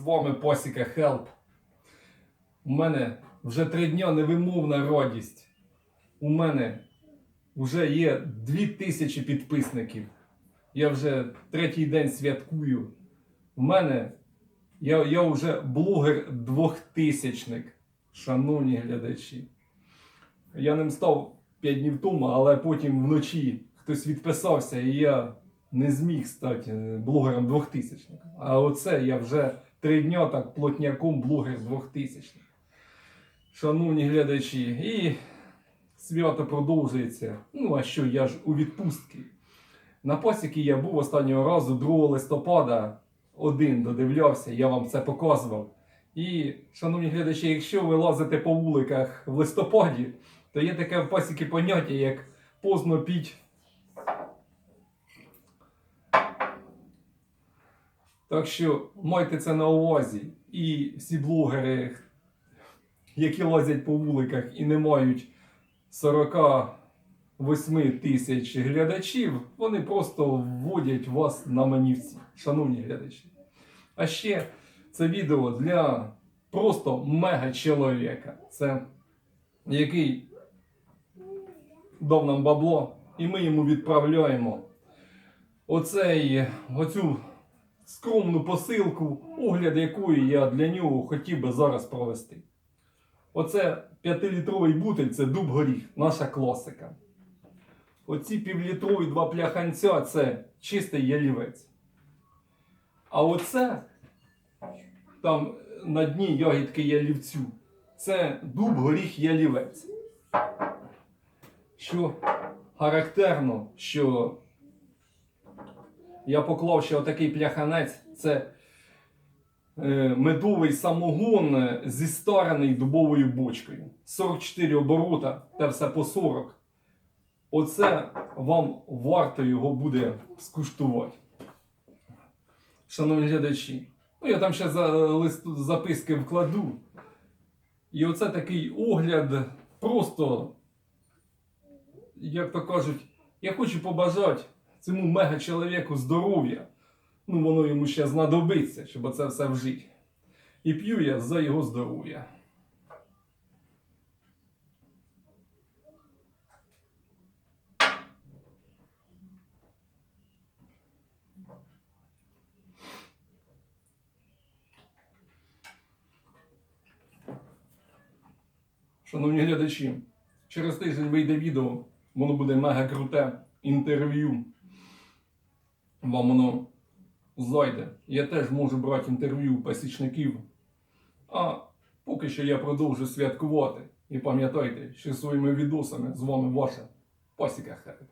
вами Посіка Хелп. У мене вже три дня невимовна радість. У мене вже є дві тисячі підписників. Я вже третій день святкую. У мене я, я вже блогер двохтисячник, шановні глядачі. Я ним став 5 днів тому, але потім вночі хтось відписався, і я не зміг стати е, блогером двохтисячником. А оце я вже три дня так плотняком блогер двохтисячник. Шановні глядачі, і свято продовжується. Ну, а що, я ж у відпустці. На посіки я був останнього разу 2 листопада. Один додивлявся, я вам це показував. І, шановні глядачі, якщо ви лазите по вуликах в листопаді, то є таке в пасіки поняття, як поздно піть. Так що майте це на увазі. І всі блогери, які лазять по вуликах і не мають 48 тисяч глядачів, вони просто вводять вас на манівці, шановні глядачі. А ще це відео для просто мега чоловіка. Це який дав нам бабло, і ми йому відправляємо оцей, оцю скромну посилку, огляд якої я для нього хотів би зараз провести. Оце 5-літровий бутиль це дуб горіх, наша класика. Оці півлітрові два пляханця це чистий ялівець. А оце там на дні ягідки ялівцю. Це дуб горіх ялівець. Що характерно, що я поклав ще отакий пляханець. Це е, медовий самогон е, зі старений дубовою бочкою. 44 оборота та все по 40. Оце вам варто його буде скуштувати. Шановні глядачі, ну я там ще за, лист, записки вкладу. І оце такий огляд просто, як то кажуть, я хочу побажати цьому мега чоловіку здоров'я. Ну, воно йому ще знадобиться, щоб це все вжити. І п'ю я за його здоров'я. Шановні глядачі, через тиждень вийде відео, воно буде мега круте інтерв'ю. Вам воно зайде. Я теж можу брати інтерв'ю у пасічників. А поки що я продовжу святкувати. І пам'ятайте, що своїми відосами з вами ваша пасіка Херет.